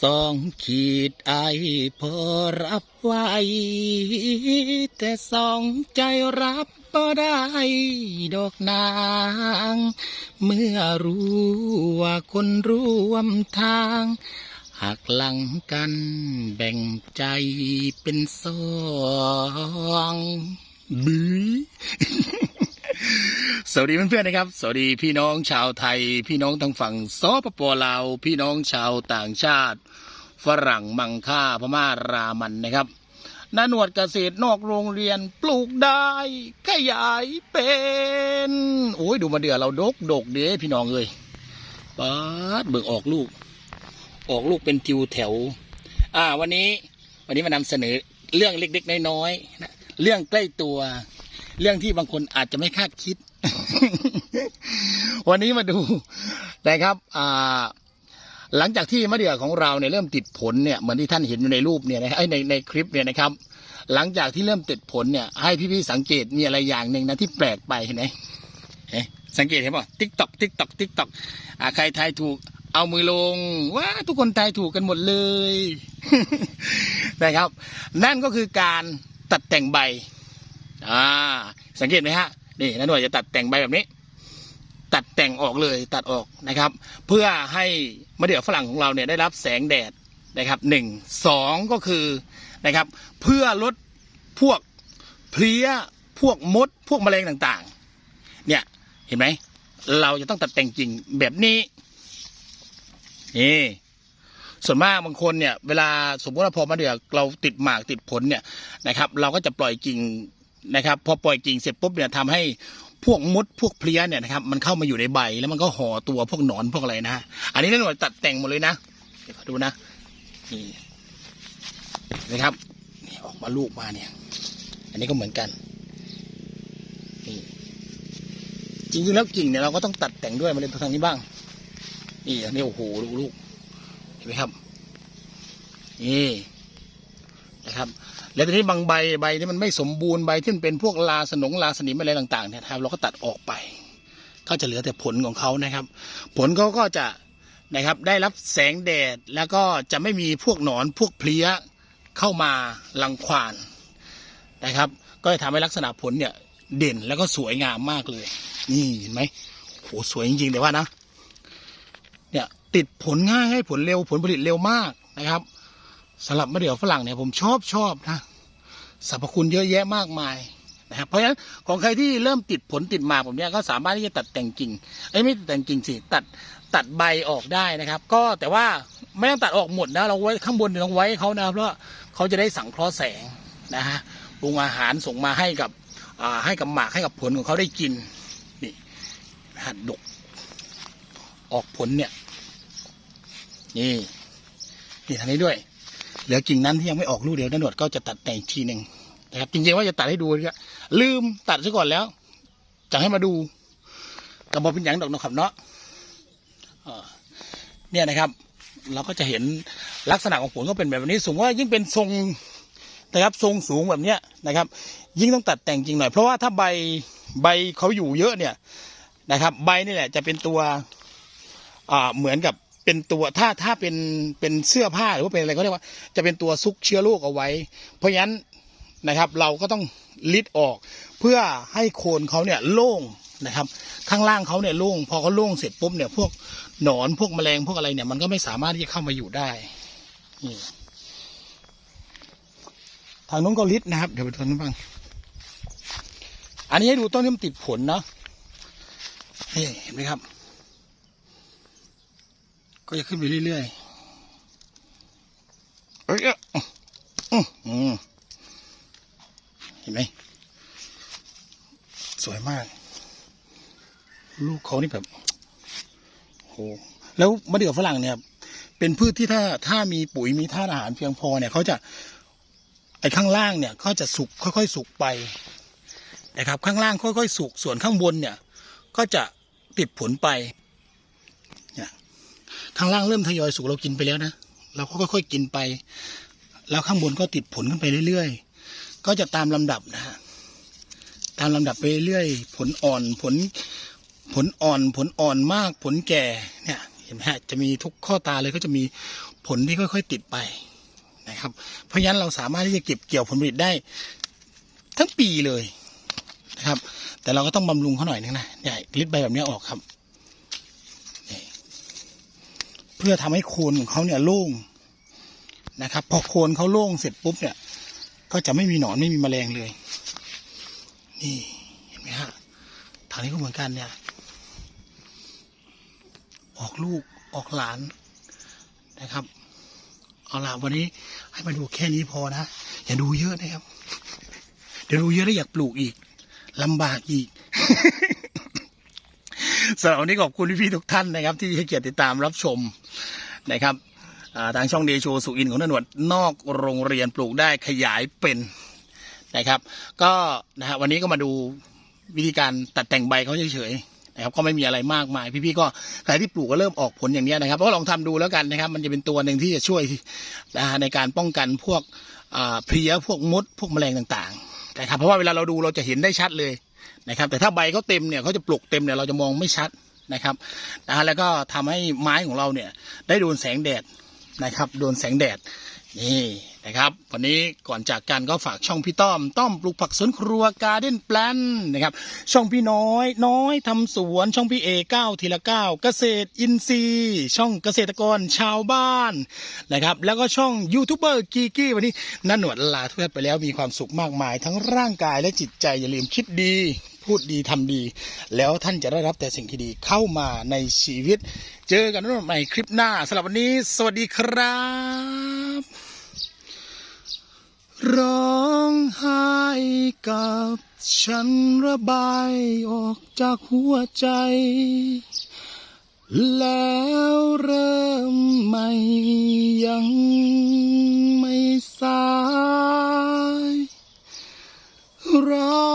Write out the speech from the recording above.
สองขีดไอพอรับไว้ แต่สองใจรับบ่ได้ดอกนาง เมื่อรู้ว่าคนร่วมทางหักหลังกันแบ่งใจเป็นสองบือ สวัสดีเพื่อนๆนะครับ สวัสดีพี่น้องชาวไทย พี่น้องทางฝั่งสปปลาว พี่น้องชาวต่างชาติ ฝรั่งมังค่าพม่ารามันนะครับนาหนวดเกษตรนอกโรงเรียนปลูกได้ขยายเป็นโอ้ยดูมาเดือเราดกดกเด้พี่น้องเลยปัดเบิกออกลูก ออกลูกเป็นจิวแถว อ่า วันนี้ วันนี้มานำเสนอเรื่องเล็กๆน้อยๆนะเรื่องใกล้ตัว เรื่องที่บางคนอาจจะไม่คาดคิด วันนี้มาดูนะครับอ่าหลังจากที่มะเดื่อของเราเนี่ยเริ่มติดผลเนี่ยเหมือนที่ท่านเห็นอยู่ในรูปเนี่ยนะไอในในคลิปเนี่ยนะครับ หลังจากที่เริ่มติดผลเนี่ย ให้พี่ๆสังเกตมีอะไรอย่างหนึ่งนะที่แปลกไปเห็นไหมเอ๊ะสังเกตเห็นป่ะติ๊กตอกติ๊กตอกติ๊กตอกใครทายถูกเอามือลงว้าทุกคนทายถูกกันหมดเลยนะครับ นั่นก็คือการตัดแต่งใบ อ่า สังเกตไหมฮะ นี่นันหน่วยจะตัดแต่งใบแบบนี้ ตัดแต่งออกเลยตัดออกนะครับ เพื่อให้มะเดื่อฝรั่งของเราเนี่ยได้รับแสงแดดนะครับหนึ่งสองก็คือนะครับ เพื่อลดพวกเพลี้ยพวกมด พวกแมลงต่างๆ เนี่ยเห็นไหม เราจะต้องตัดแต่งจริงแบบนี้นี่ส่วนมากบางคนเนี่ยเวลาสมมติว่าพอมะเดื่อเราติดหมากติดผลเนี่ยนะครับ เราก็จะปล่อยกิ่ง นะครับ พอปล่อยกิ่งเสร็จปุ๊บเนี่ยทำให้พวกมดพวกเพลี้ยเนี่ยนะครับมันเข้ามาอยู่ในใบแล้วมันก็ห่อตัวพวกหนอนพวกอะไรนะอันนี้นั่นหน่วยตัดแต่งหมดเลยนะเดี๋ยวดูนะนี่นะครับนี่ออกมาลูกมาเนี่ย อันนี้ก็เหมือนกันนี่จริงๆแล้วกิ่งเนี่ยเราก็ต้องตัดแต่งด้วยมาเลยทางนี้บ้าง นี่อันนี้โอ้โหลูกลูกเห็นไหมครับนี่ นะครับ แล้วทีนี้บางใบใบที่มันไม่สมบูรณ์ใบที่มันเป็นพวกลาสนงลาสนิมอะไรต่างๆเนี่ยครับเราก็ตัดออกไป ก็จะเหลือแต่ผลของเขานะครับ ผลเขาก็จะนะครับได้รับแสงแดดแล้วก็จะไม่มีพวกหนอนพวกเพลี้ยเข้ามารังควานนะครับ ก็จะทำให้ลักษณะผลเนี่ยเด่นแล้วก็สวยงามมากเลย นี่เห็นไหมโหสวยจริงๆแต่ว่านะ เนี่ยติดผลง่ายให้ผลเร็วผลผลิตเร็วมากนะครับ สำหรับมะเดื่อฝรั่งเนี่ยผมชอบชอบนะสรรพคุณเยอะแยะมากมายนะครับเพราะฉะนั้นของใครที่เริ่มติดผลติดหมากผมเนี่ยก็สามารถที่จะตัดแต่งกิ่งไอ้ไม่ตัดแต่งกิ่งสิตัดตัดใบออกได้นะครับ ก็แต่ว่าไม่ต้องตัดออกหมดนะเราไว้ข้างบนเนี่ยต้องไว้เขานะเพราะเขาจะได้สังเคราะห์แสงนะฮะปรุงอาหารส่งมาให้กับให้กับหมากให้กับผลของเขาได้กินนี่นะฮะดกออกผลเนี่ยนี่นี่ทางนี้ด้วย เหลือกิ่งนั้นที่ยังไม่ออกลูกเดียวนันหนวดก็จะตัดแต่งอีกทีหนึ่งนะครับจริงๆว่าจะตัดให้ดูเนี่ยลืมตัดซะก่อนแล้วจะให้มาดูกระบอกเป็นอย่างดอกนะครับเนาะเนี่ยนะครับ เราก็จะเห็นลักษณะของผลก็เป็นแบบนี้สูงว่ายิ่งเป็นทรงนะครับทรงสูงแบบเนี้ยนะครับ ยิ่งต้องตัดแต่งจริงหน่อย เพราะว่าถ้าใบใบเขาอยู่เยอะเนี่ยนะครับ ใบนี่แหละจะเป็นตัวเหมือนกับ เป็นตัวถ้าถ้าเป็นเป็นเสื้อผ้าหรือว่าเป็นอะไรก็เรียกว่า จะเป็นตัวซุกเชื้อโรคเอาไว้ เพราะฉะนั้นนะครับ เราก็ต้องลิดออก เพื่อให้โคนเขาเนี่ยโล่งนะครับ ข้างล่างเขาเนี่ยโล่งพอเขาโล่งเสร็จปุ๊บเนี่ยพวกหนอนพวกแมลงพวกอะไรเนี่ยมันก็ไม่สามารถที่จะเข้ามาอยู่ได้นี่ทางนู้นก็ลิดนะครับ เดี๋ยวไปทางนู้นบ้างอันนี้ให้ดูต้นที่มันติดผลเนาะนี่เห็นไหมครับ ก็จะขึ้นไปเรื่อยๆเอ้ยอะอื้ออืมเห็นไหมสวยมาก ลูกเขานี่แบบโหแล้วมะเดื่อฝรั่งเนี่ย เป็นพืชที่ถ้าถ้ามีปุ๋ยมีธาตุอาหารเพียงพอเนี่ยเขาจะไอ้ข้างล่างเนี่ยก็จะสุกค่อยๆ สุกไปนะครับ ข้างล่างค่อยๆ สุกส่วนข้างบนเนี่ย ก็จะติดผลไป ข้างล่างเริ่มทยอยสุกเรากินไปแล้วนะ เราก็ค่อยๆกินไป แล้วข้างบนก็ติดผลขึ้นไปเรื่อยๆ ก็จะตามลำดับนะฮะตามลำดับไปเรื่อยๆ ผลอ่อนผลผลอ่อนผลอ่อนมากผลแก่เนี่ยเห็นไหมฮะจะมีทุกข้อตาเลยก็จะมีผลที่ค่อยๆติดไปนะครับ เพราะฉะนั้นเราสามารถที่จะเก็บเกี่ยวผลผลิตได้ ทั้งปีเลยนะครับ แต่เราก็ต้องบำรุงเขาหน่อยนึงนะเนี่ยลิดใบแบบนี้ออกครับนี่เพื่อทำให้โคนของเขาเนี่ยโล่งนะครับ พอโคนเขาโล่งเสร็จปุ๊บเนี่ย ก็จะไม่มีหนอนไม่มีแมลงเลย นี่เห็นไหมฮะทางนี้ก็เหมือนกันเนี่ย ออกลูกออกหลานนะครับ เอาล่ะวันนี้ให้มาดูแค่นี้พอนะ อย่าดูเยอะนะครับ เดี๋ยวดูเยอะแล้วอยากปลูกอีกลำบากอีกสำหรับวันนี้ขอบคุณพี่ๆทุกท่านนะครับ ที่ให้เกียรติติดตามรับชม นะครับาทางช่องเดโชสุอินของถนวดนอกโรงเรียนปลูกได้ขยายเป็นนะครับ ก็นะฮะวันนี้ก็มาดูวิธีการตัดแต่งใบเขาเฉยๆนะครับก็ไม่มีอะไรมากมาย พี่ๆก็ใครที่ปลูกก็เริ่มออกผลอย่างนี้นะครับก็ลองทำดูแล้วกันนะครับ มันจะเป็นตัวหนึ่งที่จะช่วยนะฮะในการป้องกันพวกเพลี้ยพวกมดพวกแมลงต่างๆนะครับเพราะว่าเวลาเราดูเราจะเห็นได้ชัดเลยนะครับแต่ถ้าใบเขาเต็มเนี่ยเขาจะปลูกเต็มเนี่ยเราจะมองไม่ชัด นะครับนะแล้วก็ทำให้ไม้ของเราเนี่ยได้โดนแสงแดดนะครับ โดนแสงแดดนี่นะครับ วันนี้ก่อนจากกันก็ฝากช่องพี่ต้อม ต้อมปลูกผักสวนครัวการ์เด้นแปลนนะครับ ช่องพี่น้อย น้อยทำสวน ช่องพี่เอเก้าทีละเก้าเกษตรอินทรีย์ ช่องเกษตรกรชาวบ้านนะครับ แล้วก็ช่องยูทูบเบอร์กีกี้วันนี้นันหนวดลาทุกท่านไปแล้วมีความสุขมากมาย ทั้งร่างกายและจิตใจอย่าลืมคิดดี พูดดีทำดี แล้วท่านจะได้รับแต่สิ่งที่ดีเข้ามาในชีวิต เจอกันใหม่คลิปหน้าสำหรับวันนี้ สวัสดีครับ ร้องไห้กับฉันระบายออกจากหัวใจ แล้วเริ่มใหม่ยังไม่สายร้อง